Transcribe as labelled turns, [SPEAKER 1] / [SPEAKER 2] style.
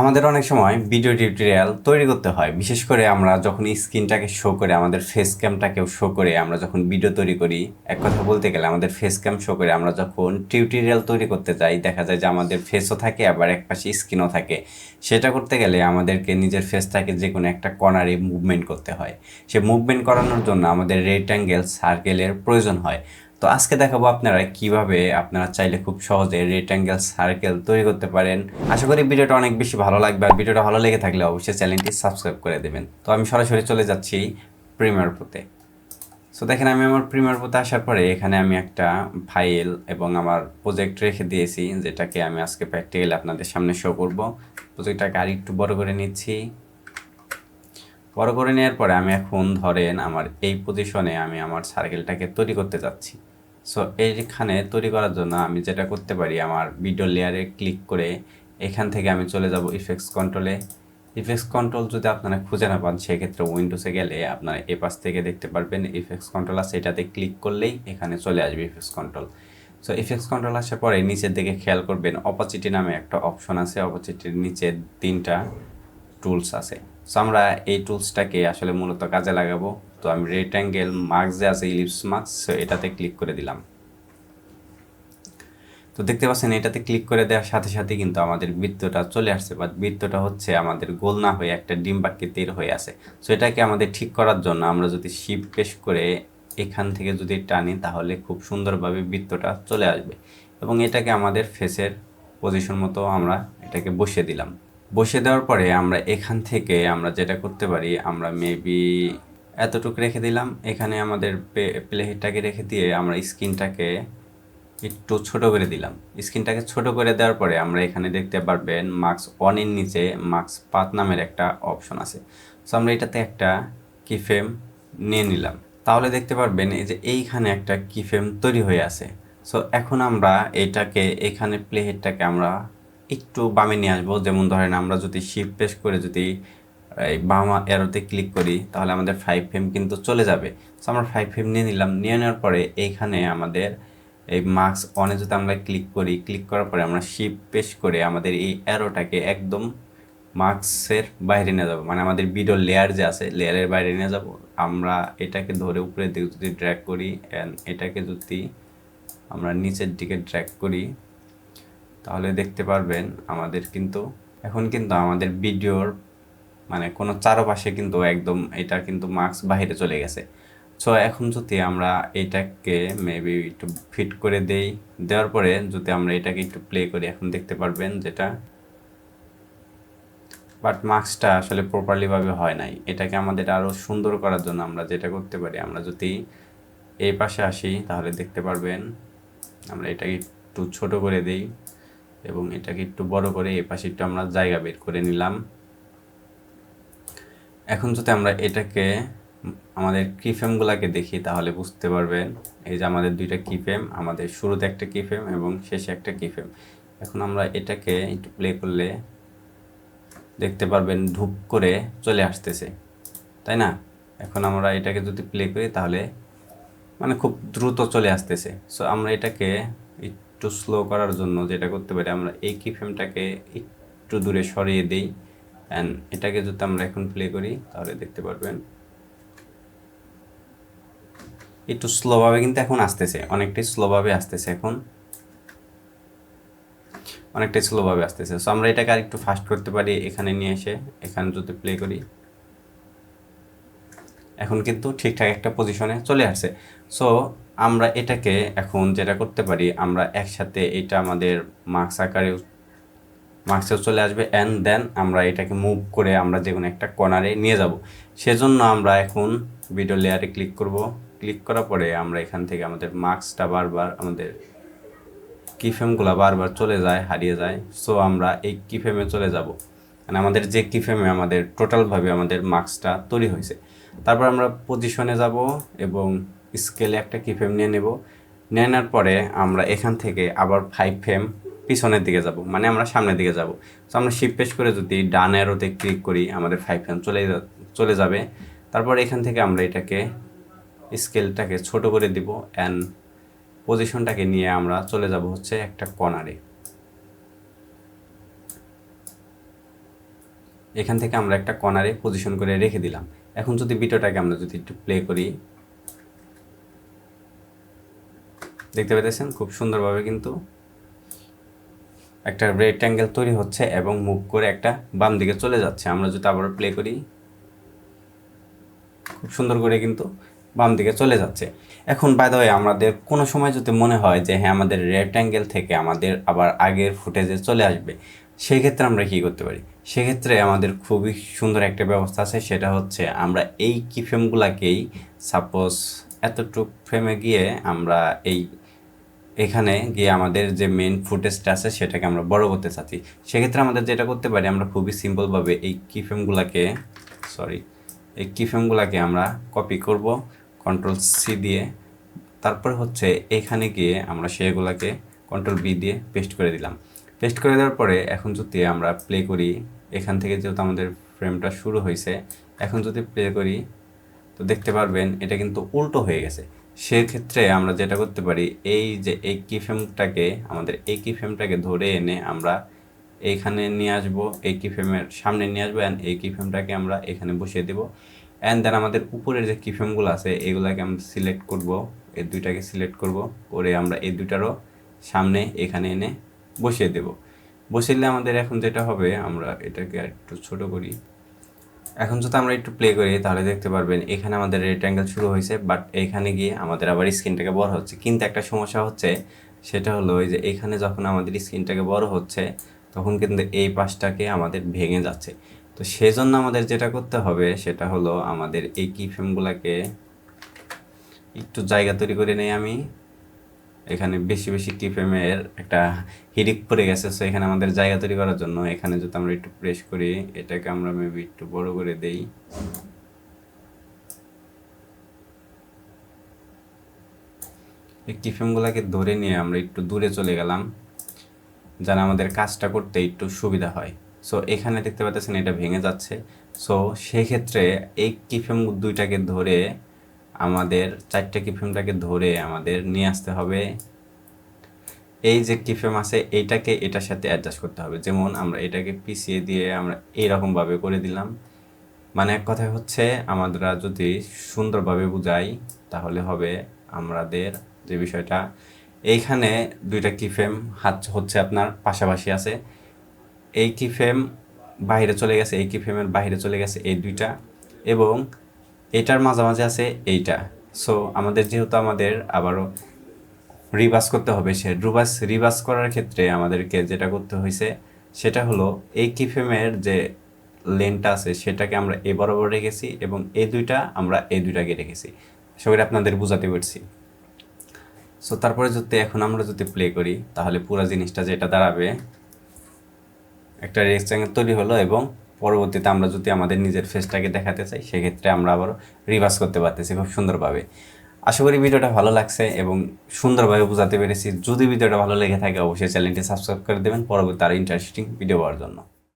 [SPEAKER 1] আমাদের অনেক সময় ভিডিও টিউটোরিয়াল তৈরি করতে হয়। বিশেষ করে আমরা যখন স্ক্রিনটাকে শো করে, আমাদের ফেস ক্যামটাকেও শো করে, আমরা যখন ভিডিও তৈরি করি, এক কথা বলতে গেলে আমাদের ফেস ক্যাম শো করে, আমরা যখন টিউটোরিয়াল তৈরি করতে যাই, দেখা যায় যে আমাদের ফেসও থাকে, আবার এক পাশে স্ক্রিনও থাকে। সেটা করতে গেলে আমাদেরকে নিজের ফেসটাকে যে কোনো একটা কর্নারে মুভমেন্ট করতে হয়। সে মুভমেন্ট করানোর জন্য আমাদের রেক্ট্যাঙ্গেল সার্কেলের প্রয়োজন হয়। তো আজকে দেখাবো আপনারা কীভাবে আপনারা চাইলে খুব সহজে রেক্ট্যাঙ্গেল সার্কেল তৈরি করতে পারেন। আশা করি ভিডিওটা অনেক বেশি ভালো লাগবে। আর ভিডিওটা ভালো লেগে থাকলে অবশ্যই চ্যানেলটি সাবস্ক্রাইব করে দেবেন। তো আমি সরাসরি চলে যাচ্ছি প্রিমিয়ার পোতে সো দেখেন, আমি আমার প্রিমিয়ার পোতে আসার পরে এখানে আমি একটা ফাইল এবং আমার প্রজেক্ট রেখে দিয়েছি, যেটাকে আমি আজকে প্র্যাকটিক্যালি আপনাদের সামনে শো করব। প্রজেক্টটাকে আর একটু বড় করে নিচ্ছি। বড় করে নেওয়ার পরে আমি এখন ধরেন আমার এই পজিশনে আমি আমার সার্কেলটাকে তৈরি করতে যাচ্ছি। সো এইখানে তৈরি করার জন্য আমি যেটা করতে পারি, আমার ভিডিও লেয়ারে ক্লিক করে এখান থেকে আমি চলে যাব ইফেক্টস কন্ট্রোলে ইফেক্টস কন্ট্রোল যদি আপনারা খুঁজে না পান, সেক্ষেত্রে উইন্ডোজে গেলে আপনারা এ পাশ থেকে দেখতে পারবেন ইফেক্টস কন্ট্রোল আছে। এটাতে ক্লিক করলেই এখানে চলে আসবে effects control so effects control আসার পরে নিচের দিকে খেয়াল করবেন অপোজিটি নামে একটা অপশন আছে। অপোজিটির নিচে তিনটা টুলস আছে। সো আমরা এই টুলসটাকে আসলে মূলত কাজে লাগাবো। তো আমি রেক্ট্যাঙ্গেল মার্কস যে আছে ইলিপস মার্কস এটাতে ক্লিক করে দিলাম। তো দেখতে পাচ্ছেন, এটাতে ক্লিক করে দেওয়ার সাথে সাথে কিন্তু আমাদের বৃত্তটা চলে আসছে। বাট বৃত্তটা হচ্ছে আমাদের গোল না হয়ে একটা ডিম বাক্যের হয়ে আছে। সো এটাকে আমাদের ঠিক করার জন্য আমরা যদি শিপ পেশ করে এখান থেকে যদি টানি, তাহলে খুব সুন্দরভাবে বৃত্তটা চলে আসবে। এবং এটাকে আমাদের ফেসের পজিশন মতো আমরা এটাকে বসিয়ে দিলাম। বসিয়ে দেওয়ার পরে আমরা এখান থেকে আমরা যেটা করতে পারি, আমরা মেবি এতটুকু রেখে দিলাম। এখানে আমাদের প্লেহেডটাকে রেখে দিয়ে আমরা স্ক্রিনটাকে একটু ছোট করে দিলাম। স্ক্রিনটাকে ছোট করে দেওয়ার পরে আমরা এখানে দেখতে পারবেন মার্কস ওয়ানের নিচে মার্কস পাত নামের একটা অপশন আছে। সো আমরা এটাতে একটা কিফ্রেম নিয়ে নিলাম। তাহলে দেখতে পারবেন এই যে এইখানে একটা কিফ্রেম তৈরি হয়ে আছে। সো এখন আমরা এটাকে, এখানে প্লেহেডটাকে আমরা একটু বামে নিয়ে আসব। যেমন ধরেন আমরা যদি শিপ পেশ করে যদি এই বাম এরোতে ক্লিক করি, তাহলে আমাদের ফাইভ ফ্রেম কিন্তু চলে যাবে। সো আমরা ফাইভ ফ্রেম নিয়ে নিলাম। নিয়ে নেওয়ার পরে এইখানে আমাদের এই মার্কস অনে যদি আমরা ক্লিক করি ক্লিক করার পরে আমরা শিপ পেশ করে আমাদের এই অ্যারোটাকে একদম মার্কসের বাইরে নিয়ে যাব। মানে আমাদের ভিডিও লেয়ার যে আছে লেয়ারের বাইরে নিয়ে যাব। আমরা এটাকে ধরে উপরের দিকে যদি ড্র্যাক করি অ্যান্ড এটাকে যদি আমরা নিচের দিকে ড্র্যাক করি তাহলে দেখতে পারবেন আমাদের কিন্তু, এখন কিন্তু আমাদের ভিডিওর মানে কোনো চারপাশে কিন্তু একদম এটা কিন্তু মার্কস বাহিরে চলে গেছে। সো এখন যদি আমরা এটাকে মেবি একটু ফিট করে দেই, দেওয়ার পরে যদি আমরা এটাকে একটু প্লে করি, এখন দেখতে পারবেন যেটা বাট মার্কসটা আসলে প্রপারলিভাবে হয় নাই। এটাকে আমাদের আরও সুন্দর করার জন্য আমরা যেটা করতে পারি, আমরা যদি এই পাশে আসি, তাহলে দেখতে পারবেন আমরা এটাকে একটু ছোট করে দেই। এবং এটাকে একটু বড় করে এই পাশে একটু আমরা জায়গা বের করে নিলাম। এখন যদি আমরা এটাকে আমাদের কিফেমগুলোকে দেখি, তাহলে বুঝতে পারবেন এই যে আমাদের দুইটা কিফেম আমাদের শুরুতে একটা কিফেম এবং শেষে একটা কিফেম এখন আমরা এটাকে একটু প্লে করলে দেখতে পারবেন ধূপ করে চলে আসতেছে, তাই না? এখন আমরা এটাকে যদি প্লে করি, তাহলে মানে খুব দ্রুত চলে আসতেছে। সো আমরা এটাকে একটু স্লো করার জন্য যেটা করতে পারি, আমরা এই কিফেমটাকে একটু দূরে সরিয়ে দিই অ্যান্ড এটাকে যদি আমরা এখন প্লে করি, তাহলে দেখতে পারবেন একটু স্লোভাবে কিন্তু এখন আসতেছে, অনেকটাই স্লোভাবে আসতেছে এখন। অনেকটাই স্লোভাবে আসতেছে। সো আমরা এটাকে আর একটু ফাস্ট করতে পারি এখানে নিয়ে এসে, এখানে যদি প্লে করি। এখন কিন্তু ঠিকঠাক একটা পজিশনে চলে আসছে সো আমরা এটাকে এখন যেটা করতে পারি, আমরা একসাথে এটা আমাদের মার্কস আকারে মার্কসেও চলে আসবে অ্যান্ড দেন আমরা এটাকে মুভ করে আমরা যে কোনো একটা কর্নারে নিয়ে যাব। সেজন্য আমরা এখন ভিডিও লেয়ারে ক্লিক করব। ক্লিক করার পরে আমরা এখান থেকে আমাদের মার্কসটা বারবার আমাদের কিফেমগুলো বারবার চলে যায়, হারিয়ে যায়। সো আমরা এই কিফেমে চলে যাব। মানে আমাদের যে কিফেমে আমাদের টোটালভাবে আমাদের মার্কসটা তৈরি হয়েছে। তারপর আমরা পজিশনে যাব এবং স্কেলে একটা কিফেম নিয়ে নেব। নিয়ে নেওয়ার পরে আমরা এখান থেকে আবার ফাইভ ফেম পিছনের দিকে যাব মানে আমরা সামনের দিকে যাব। তো আমরা শিপ পেশ করে যদি ডান অ্যারোতে ক্লিক করি, আমাদের ফাইভ ফেম চলে চলে যাবে। তারপর এখান থেকে আমরা এটাকে স্কেলটাকে ছোট করে দিব অ্যান্ড পজিশনটাকে নিয়ে আমরা চলে যাব হচ্ছে একটা কর্নারে এখান থেকে আমরা একটা কর্নারে পজিশন করে রেখে দিলাম। এখন যদি ভিডিওটাকে আমরা যদি একটু প্লে করি, দেখতে পেতেছেন? খুব সুন্দরভাবে কিন্তু একটা রেক্ট্যাঙ্গেল তৈরি হচ্ছে এবং মুভ করে একটা বাম দিকে চলে যাচ্ছে। আমরা যদি আবার প্লে করি, খুব সুন্দর করে কিন্তু বাম দিকে চলে যাচ্ছে। এখন বাই দ্য আমাদের কোনো সময় যদি মনে হয় যে হ্যাঁ আমাদের রেক্ট্যাঙ্গেল থেকে আমাদের আবার আগের ফুটেজে চলে আসবে, সেই ক্ষেত্রে আমরা কী করতে পারি? সেক্ষেত্রে আমাদের খুবই সুন্দর একটা ব্যবস্থা আছে, সেটা হচ্ছে আমরা এই কি ফ্রেমগুলাকেই সাপোজ এতটুক ফ্রেমে গিয়ে আমরা এই এখানে গিয়ে আমাদের যে মেন ফুটেজটা আছে সেটাকে আমরা বড় করতে চাচ্ছি। সেক্ষেত্রে আমাদের যেটা করতে পারি, আমরা খুবই সিম্পলভাবে এই কি ফ্রেমগুলোকে সরি এই কি ফ্রেমগুলোকে আমরা কপি করব কন্ট্রোল সি দিয়ে, তারপর হচ্ছে এখানে গিয়ে আমরা সেগুলোকে কন্ট্রোল বি দিয়ে পেস্ট করে দিলাম। পেস্ট করে দেওয়ার পরে এখন যদি আমরা প্লে করি, এখান থেকে যেহেতু আমাদের ফ্রেমটা শুরু হয়েছে, এখন যদি প্লে করি, তো দেখতে পারবেন এটা কিন্তু উল্টো হয়ে গেছে। সেক্ষেত্রে আমরা যেটা করতে পারি, এই যে এই কি ফ্রেমটাকে আমাদের এই কি ফ্রেমটাকে ধরে এনে আমরা এইখানে নিয়ে আসব এই কি ফ্রেমের সামনে নিয়ে আসব অ্যান্ড এই কি ফ্রেমটাকে আমরা এখানে বসিয়ে দেবো। অ্যান্ড দেন আমাদের উপরের যে কি ফ্রেমগুলো আছে, এগুলাকে আমরা সিলেক্ট করব, এই দুইটাকে সিলেক্ট করব, করে আমরা এই দুইটারও সামনে এখানে এনে বসিয়ে দেব। বসিয়ে আমাদের এখন যেটা হবে, আমরা এটাকে একটু ছোট করি। এখন যদি আমরা একটু প্লে করি, তাহলে দেখতে পারবেন এখানে আমাদের রেট রেক্ট্যাঙ্গেল শুরু হয়েছে বাট এইখানে গিয়ে আমাদের আবার স্ক্রিনটাকে বড় হচ্ছে। কিন্তু একটা সমস্যা হচ্ছে, সেটা হলো ওই যে এখানে যখন আমাদের স্ক্রিনটাকে বড় হচ্ছে, তখন কিন্তু এই পাশটাকে আমাদের ভেঙে যাচ্ছে। তো সেজন্য আমাদের যেটা করতে হবে, সেটা হলো আমাদের এই কি ফ্রেমগুলোকে একটু জায়গা তৈরি করে নেই আমি। এখানে বেশি বেশি কি ফ্রেমের একটা হিডিক পড়ে গেছে। সো এখানে আমাদের জায়গা তৈরি করার জন্য এখানে যদি আমরা একটু প্রেস করি, এটাকে আমরা মেবি একটু বড় করে দেই। এই কি ফ্রেমগুলোকে ধরে নিয়ে আমরা একটু দূরে চলে গেলাম, যেন আমাদের কাজটা করতে একটু সুবিধা হয়। সো এখানে দেখতে পাচ্ছেন এটা ভেঙে যাচ্ছে। সো সেই ক্ষেত্রে এই কিফেম দুইটাকে ধরে আমাদের চারটে কিফেমটাকে ধরে আমাদের নিয়ে আসতে হবে। এই যে কিফেম আছে, এইটাকে এটার সাথে অ্যাডজাস্ট করতে হবে। যেমন আমরা এটাকে পিছিয়ে দিয়ে আমরা এইরকমভাবে করে দিলাম। মানে এক কথায় হচ্ছে, আমরা যদি সুন্দরভাবে বুঝাই, তাহলে হবে আমাদের যে বিষয়টা, এইখানে দুইটা কিফেম হাত হচ্ছে আপনার পাশাপাশি আছে। এই কি ফ্রেম বাইরে চলে গেছে, এই কি ফ্রেমের বাইরে চলে গেছে এই দুইটা। এবং এটার মাঝামাঝি আছে এইটা। সো আমাদের যেহেতু আমাদের আবারও রিভার্স করতে হবে, সে রিভার্স রিভার্স করার ক্ষেত্রে আমাদেরকে যেটা করতে হয়েছে সেটা হলো এই কি ফ্রেমের যে লেনটা আছে, সেটাকে আমরা এ বরাবর রেখেছি এবং এই দুইটা আমরা এই দুইটাকে রেখেছি। সবাই আপনাদের বোঝাতে পারছি। সো তারপরে যদি, এখন আমরা যদি প্লে করি, তাহলে পুরো জিনিসটা যেটা দাঁড়াবে, একটা রেক্সট্যাঙ্গেল তৈরি হলো এবং পরবর্তীতে আমরা যদি আমাদের নিজের ফেসটাকে দেখাতে চাই, সেক্ষেত্রে আমরা আবার রিভার্স করতে পারতেছি খুব সুন্দরভাবে। আশা করি ভিডিওটা ভালো লাগছে এবং সুন্দরভাবে বোঝাতে পেরেছি। যদি ভিডিওটা ভালো লেগে থাকে, অবশ্যই চ্যানেলটি সাবস্ক্রাইব করে দেবেন। পরবর্তী আরও ইন্টারেস্টিং ভিডিও পাওয়ার জন্য।